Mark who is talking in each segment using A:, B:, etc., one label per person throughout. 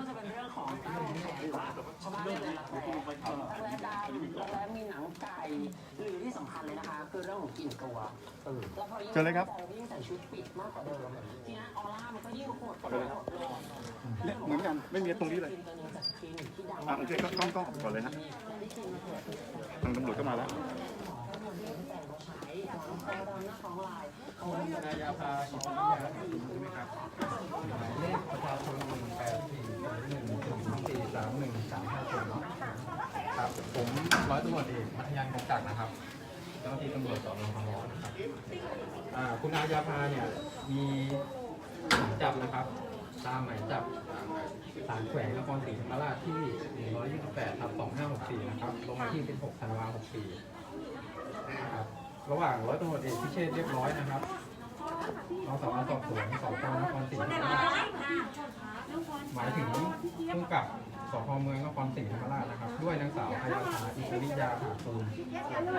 A: ว่าจะเป็นเรื่องของตาของแขนหรือว่าชาวบ้านเรียกอะไรรักแร้รักแร้ดำรักแร้มีหนังไก่หรือที่สำคัญเลยนะคะ คือเรื่องของกลิ่นตัวแล้วพอยิ่ง
B: เชิญเลยครับ
A: ยิ่งใส่ชุดปิดมากกว่าเดิมทีนี้ออร่ามันก็ยิ่งโหดกว่า
B: เชิญเลยเนี่ยเหมือนกันไม่มีตรงนี้เลยอะโอเคก็ต้องต้องก่อนเลยฮะทางตำรวจก็มาแล้ว
C: นายาพาอิสริยาถูกไหมครับหมายเลขประชาชนหนึ่งแปดสี่สองหนึ่งถึงสี่สามหนึ่งสามห้าศูนย์เนาะครับ ผมร้ อยตำรวจเอกมัธยันคงจักรนะครับเจ้าหน้าที่ตำรวจสอนอทองหล่อนะครับอ่าคุณนายาพาเนี่ยมีหมายจับนะครับ ตามหมายจับศาลแขวงนครศรีธรรมราชที่ 128ทับ2564 นะครับ ลงวันที่ 16 ธันวาคม 64 นะครับ ระหว่างร้อยตำรวจเอกพิเชษเรียบร้อยนะครับรองสารวัตรสอบสวนสพนครศรีธรรมราช หมายถึงผู้กับสพเมืองนครศรีธรรมราชนะครับ ด้วยนางสาวอายาธาอิสริยาหาตูน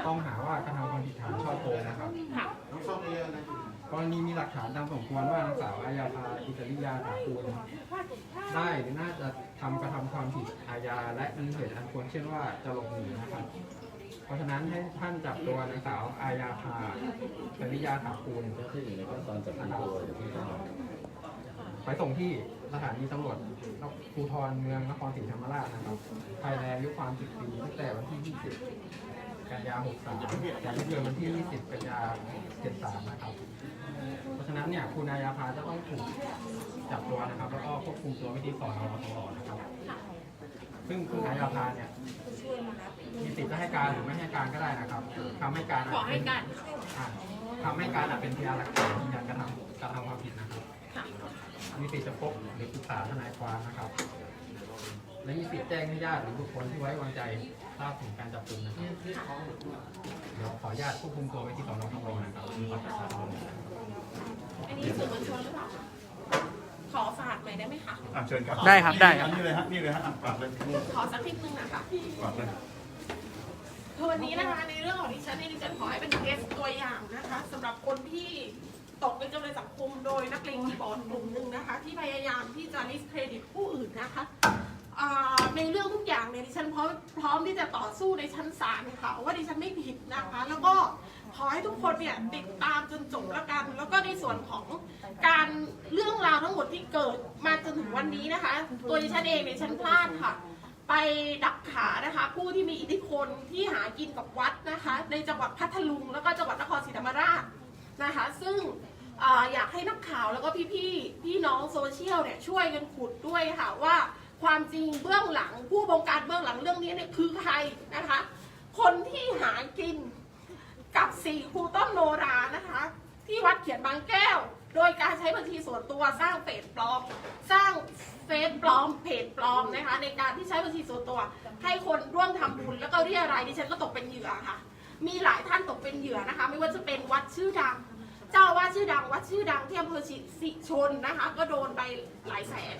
C: ต้องหาว่ากระทำความผิดฐานช่อโกงนะครับกรณีมีหลักฐานตามสมควรว่านางสาวอายาธาอิสริยาหาตูนได้หรือน่าจะทำกระทำความผิดอาญาและมีเหตุอันควรเชื่อว่าจะหลบหนีนะครับ เพราะฉะนั้นให้ท่านจับตัวนางสาวอายาภาจริยาถาคูล
D: ที่อยู่ในขั้นตอนจับกลุ่มตัวอยู่ที่
C: ไปส่งที่ สถานีตำรวจภูธรเมืองนครศรีธรรมราชนะครับภายในอายุความ10ปีตั้งแต่วันที่ 20 กันยา63แต่ไม่เกินวันที่ 20 กันยา73 นะครับ เพราะฉะนั้นเนี่ยคุณอายาภาจะต้องถูกจับตัวนะครับ แล้วก็ควบคุมตัวไว้ที่สอนอทองหล่อนะครับ ซึ่งคุณอายาภาเนี่ยมีสิทธิ์จะให้การหรือไม่ให้การก็ได้นะครับคำให้การขอให้การคำให้การอาจเป็นพยานหลักฐานยืนยันกระทำกระทำความผิดนะครับ มีสิทธิ์จะพบหรือปรึกษาทนายความนะครับ และมีสิทธิ์แจ้งให้ญาติหรือบุคคลที่ไว้วางใจทราบถึงการจับกุมนะครับเดี๋ยวขออนุญาตควบคุมตัวไว้ที่สอนอทองหล่อนะครับมีบัตรประชาชน
E: อันนี้สื่อมวลชนหรือเปล่าคะขอฝากหน่อยได้ไหมคะ
B: อะเชิญครับ
F: ได้ครับได้ครับ
B: นี่เลยฮะนี่เลยฮะอะฝากเลย
E: ขอสักนิดนึงนะคะ
B: ฝากเลย
E: คือวันนี้นะคะในเรื่องของดิฉันเนี่ยดิฉันขอให้เป็นเคสตัวอย่างนะคะสำหรับคนที่ ตกเป็นจำเลยสังคมโดยนักเลงคีย์บอร์ดกลุ่มหนึ่งนะคะ ที่พยายามที่จะดิสเครดิตผู้อื่นนะคะในเรื่องทุกอย่างเนี่ยดิฉันพร้อมพร้อมที่จะต่อสู้ในชั้นศาลค่ะ ว่าดิฉันไม่ผิดนะคะ แล้วก็ขอให้ทุกคนเนี่ยติดตามจนจบล้วกัน แล้วก็ในส่วนของการเรื่องราวทั้งหมดที่เกิดมาจนถึงวันนี้นะคะ ตัวดิฉันเองเนี่ยฉันพลาดค่ะ ไปดักขานะคะ ผู้ที่มีอิทธิพลที่หากินกับวัดนะคะ ในจังหวัดพัทลุงแล้วก็จังหวัดนครศรีธรรมราชนะคะ ซึ่ง อยากให้นักข่าวแล้วก็พี่ๆพี่น้องโซเชียลเนี่ยช่วยกันขุดด้วยค่ะว่าความจริงเบื้องหลังผู้บงการเบื้องหลังเรื่องนี้เนี่ยคือใครนะคะ คนที่หากินกับสี่ครูต้นโนรานะคะ ที่วัดเขียนบางแก้ว โดยการใช้บัญชีส่วนตัวสร้างเฟซปลอม สร้างเฟซปลอมเพจปลอมนะคะ ในการที่ใช้บัญชีส่วนตัว ให้คนร่วมทำบุญแล้วก็เรียรายดิฉันก็ตกเป็นเหยื่อค่ะ มีหลายท่านตกเป็นเหยื่อนะคะ ไม่ว่าจะเป็นวัดชื่อดัง เจ้าว่าชื่อดังวัดชื่อดังที่อำเภอสิชนนะคะ ก็โดนไปหลายแสน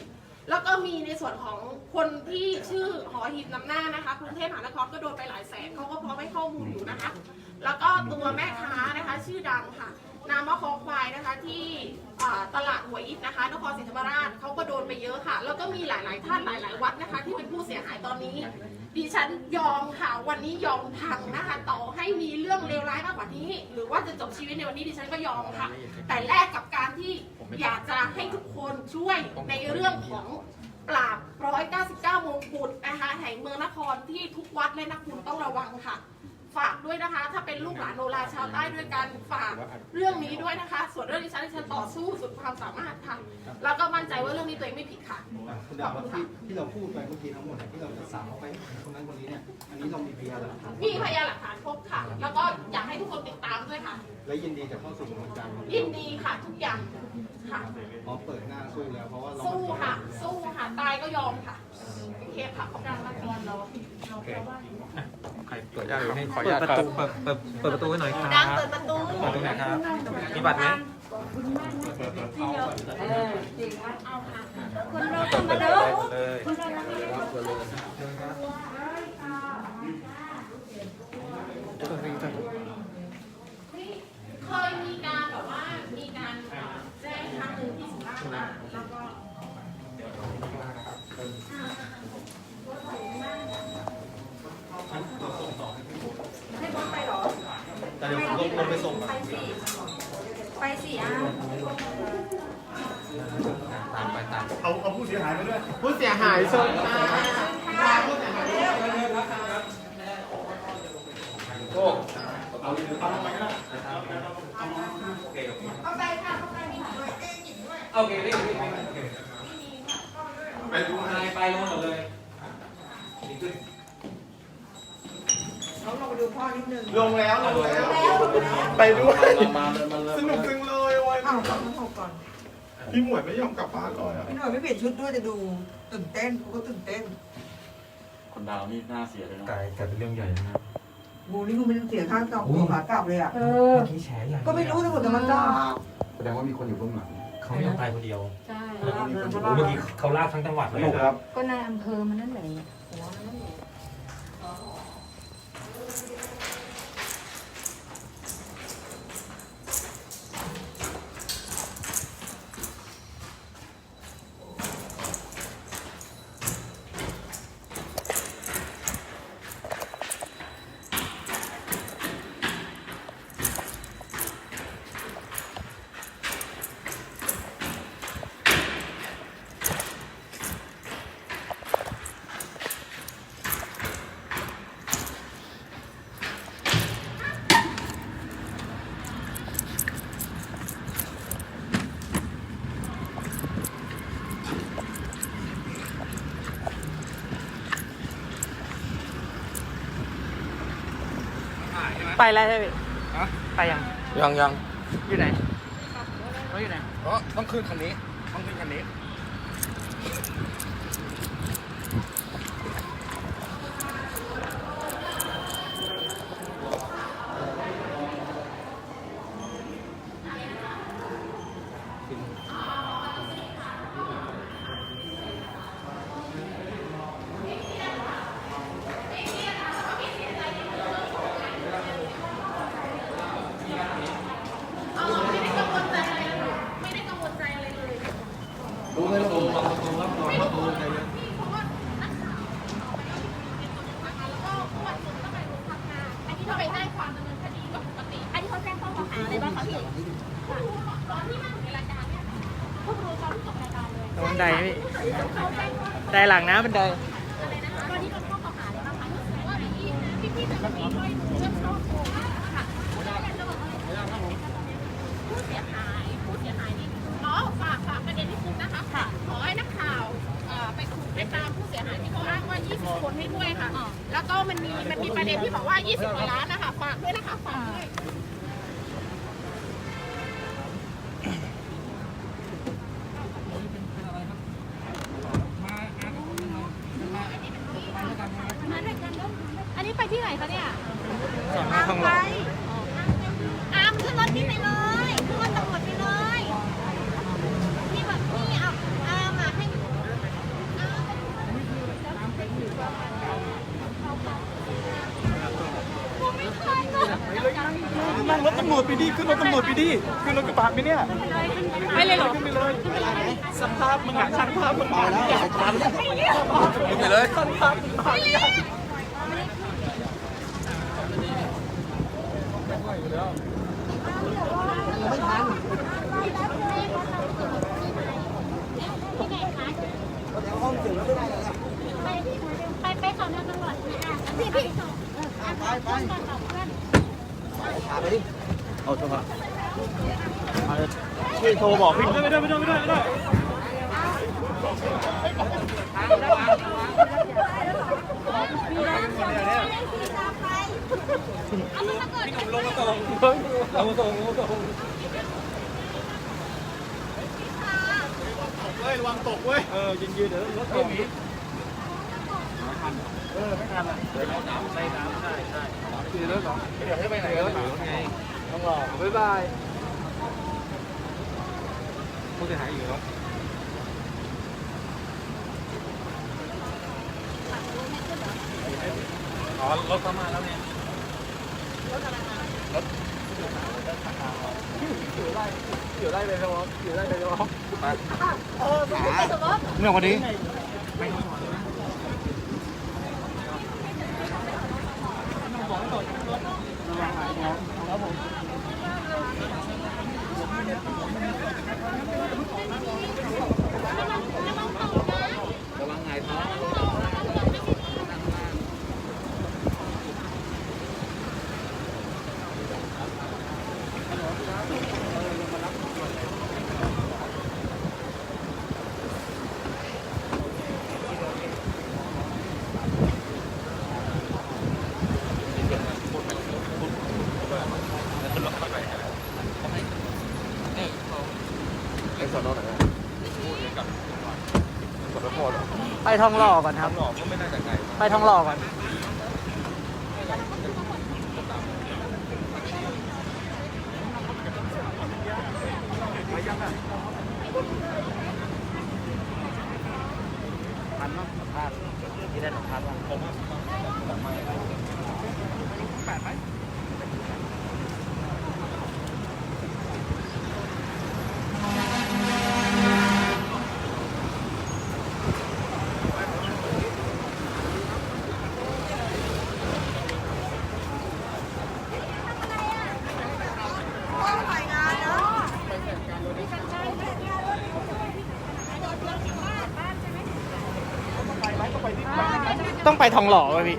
E: แล้วก็มีในส่วนของคนที่ชื่อหอหีบนำหน้านะคะกรุงเทพมหานครก็โดนไปหลายแสนเขาก็พร้อมให้ข้อมูลอยู่นะคะ แล้วก็ตัวแม่ค้านะคะชื่อดังค่ะ นามว่าคอควายนะคะที่ตลาดหัวอิฐนะคะนครศรีธรรมราชเขาก็โดนไปเยอะค่ะ แล้วก็มีหลาย ๆ ท่านหลาย ๆ วัดนะคะ ที่เป็นผู้เสียหายตอนนี้ ดิฉันยอมค่ะ วันนี้ยอมพังนะคะต่อให้มีเรื่องเลวร้ายมากกว่านี้ หรือว่าจะจบชีวิตในวันนี้ดิฉันก็ยอมค่ะ แต่แลกกับการที่อยากจะให้ทุกคนช่วยในเรื่องของปราบ 199 มงกุฎนะคะแห่งเมืองนครที่ทุกวัดและนักบุญต้องระวังค่ะ ฝากด้วยนะคะ ถ้าเป็นลูกหลานโนราชาวใต้ด้วยกันฝากเรื่องนี้ด้วยนะคะ ส่วนเรื่องดิฉันดิฉันต่อสู้สุดความสามารถค่ะแล้วก็มั่นใจว่าเรื่องนี้ตัวเองไม่ผิดค่ะ
C: คุณดาวครับที่ที่เราพูดไปเมื่อกี้ทั้งหมดเนี่ยที่เราจะสาวไปคนนั้นคนนี้เนี่ยอันนี้เรามีพยานหลักฐาน
E: มีพยานหลักฐานครบค่ะ แล้วก็อยากให้ทุกคนติดตามด้วยค่ะ
C: และยินดีจะเข้าสู่กระบวนการ
E: ยินดีค่ะ ทุกอย่างค่ะ
C: พร้อมเปิดหน้าสู้แล้วเพราะว่าเรา
E: สู้ค่ะ สู้ค่ะตายก็ยอมค่ะโอเคค่ะขอบคุณมากค่ะ
C: โอเค
F: ใครเปิดได้ให้ขออนุญาตประตูเปิดเปิดเปิดประตูให้หน่อยครับ
E: ดังเปิดประตู
F: เปิดตรงไหนครับมีบัตรไหม
E: เอาค่ะ
F: เปิดเลย
E: เคยมีการแบบว่ามีการแจ้งครั้งหนึ่งที่สุราษฎร์แล้วก็
C: นะครับ
G: ไปสิอะ
F: ตามไปตาม
B: เอาเอาผู้เสียหายมาด้วย
F: ผู้เสียหายเชิญค่ะ
H: โอเคพี่พี่ไปดูนายไปลงหมดเลย
B: ลงแล้วลงแล้ว ไปด้วย
D: มาเลยมาเลย
B: สนุกจังเลยวัน
I: อ้าวต้องหกก่อน
B: พี่หมวยไม่ยอมกลับบ้านเลยอะ
I: พี่หน่อยไม่เปลี่ยนชุดด้วยจะดูตื่นเต้นกูก็ตื่นเต้น
D: คนดาวนี่น่าเสียเลยเนาะ
F: กลายกลายเป็นเรื่องใหญ่นะ
I: กูนี่กูไม่ต้องเสียค่าจองตัวขากลับเลยอะ
F: เมื่อกี้แฉใหญ่
I: ก็ไม่รู้ตำรวจจะมาจับ
C: แสดงว่ามีคนอยู่เบื้องหลัง
F: เขาไม่ยอมตายคนเดียว
G: ใช่
F: โอ้เมื่อกี้เขาลากทั้งจังหวัดเลย
B: ครับ
G: ก็นายอำเภอมันนั่นแหละหัวมันนั่นแหละ
A: ไปแล้วใช่ไหมไปยัง
F: ยังยัง
A: อยู่ไหนเขาอยู่ไหน
B: อ๋อต้องขึ้นคันนี้ ต้องขึ้นคันนี้
E: ไม่ได้กังวลใจอะไรเลยไม่ได้กังวลใจอะไรเลย
C: รู้ไหมว่าผมฟังประตูครับนอนประตูใจเย็น
E: เพราะว่านักข่าวเอาไปเอาผิดนะคะแล้วก็เมื่อวันศุกร์ก็ไปโรงพักมาอันนี้ก็ไปแจ้งความดำเนินคดีก็ปกติ อันนี้เขาแจ้งข้อกล่าวหาอะไรบ้างคะพี่ตอนที่นั่งอยู่ในรายการเนี่ยเพิ่งรู้ตอนที่จบรายการเลย
A: บันไดพี่
E: เขาแจ้งข้อ
A: ไดหลังนะบันได
E: อะไรนะคะตอนนี้โดนข้อกล่าวหาอะไรบ้างคะว่าพี่พี่จะมีด้วยเรื่องช่อโกงค่ะผู้เสียหายผู้เสียหายนี่อ๋อฝากฝา กประเด็นที่คุณนะคะค่ะขอให้นักข่าวเอ่อไปขุดไปตามผู้เสียหายที่เขาอ้างว่า20คนให้ด้วยค่ะ แล้วก็มันมีมันมีประเด็นที่บอกว่า 20กว่าล้านนะคะ ฝากด้วยนะคะ ฝากด้วย อันนี้ไปที่ไหนคะเนี่ย
A: สอนอทองหล่อ
E: อามขึ้นรถนี่ไปเลยขึ้นรถตำรวจไปเลยนี่แบบนี่เอาอามอะให้ผมไม่เคยเลย
B: นั่งรถตำรวจไปดิ ขึ้นรถตำรวจไปดิขึ้นรถกระบะไปเนี่ย
E: ไปเลยเหรอ
B: ขึ้นไปเลยสภาพมึงอะช่างภาพมึงมาแล้ว
F: ขึ้นไปเลย
E: ไปไปสอนอตำรวจพี่พี่ไปไป
B: เอาโท รมาช่วยโทรบอกพี่ไม่ได้ไม่ได้ไม่ได้ไม่ได้
F: เอามาส่งเอามาส่ง
B: เฮ้ยระวังตกเว้ย เออยืนยืนเดี๋ยวรถตกเออไม่ทันอะเดี๋ยวน้ำใส่น้ำใช่ใช่คือรถสองเดี๋ยวให้ไปไหนรถไง ต้องรอบ๊ายบาย
F: ผู้เสียหายอยู่เนาะ
B: อ๋อรถเข้ามาแล้วไงรถอะไรมารถอยู่ไล่อยู่ไล่ไปแล้วอยู่ไล่ไปแล้วเมื่อวันนี้ไป ทองหล่อก่อนครับ
F: หลอกก็ไม่น่าจะไกล
B: ไปทองหล่อก่อนทันมั้งสัมภาษณ์ที่ได้สัมภาษณ์บ้างผมแปดไหม ต้องไปทองหล่อป่ะพี่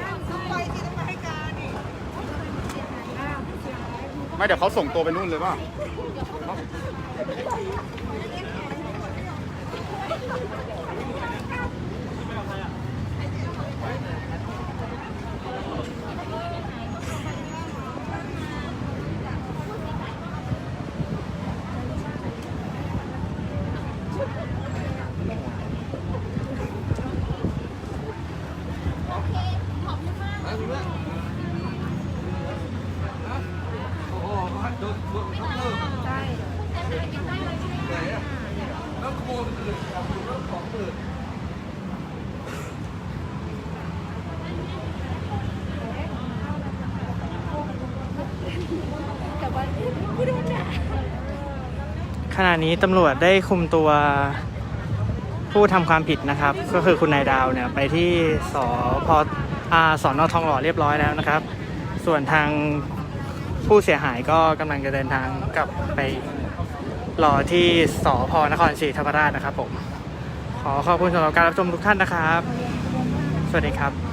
C: ไม่เดี๋ยวเขาส่งตัวไปนู่นเลยป่ะ
B: ขณะนี้ตำรวจได้คุมตัวผู้ทำความผิดนะครับ ก็คือคุณนายดาวเนี่ย ไปที่สพ สอนอทองหล่อเรียบร้อยแล้วนะครับ ส่วนทางผู้เสียหายก็กำลังจะเดินทางกลับไปรอที่สพนครศรีธรรมราชนะครับผม ขอขอบคุณสำหรับการรับชมทุกท่านนะครับ สวัสดีครับ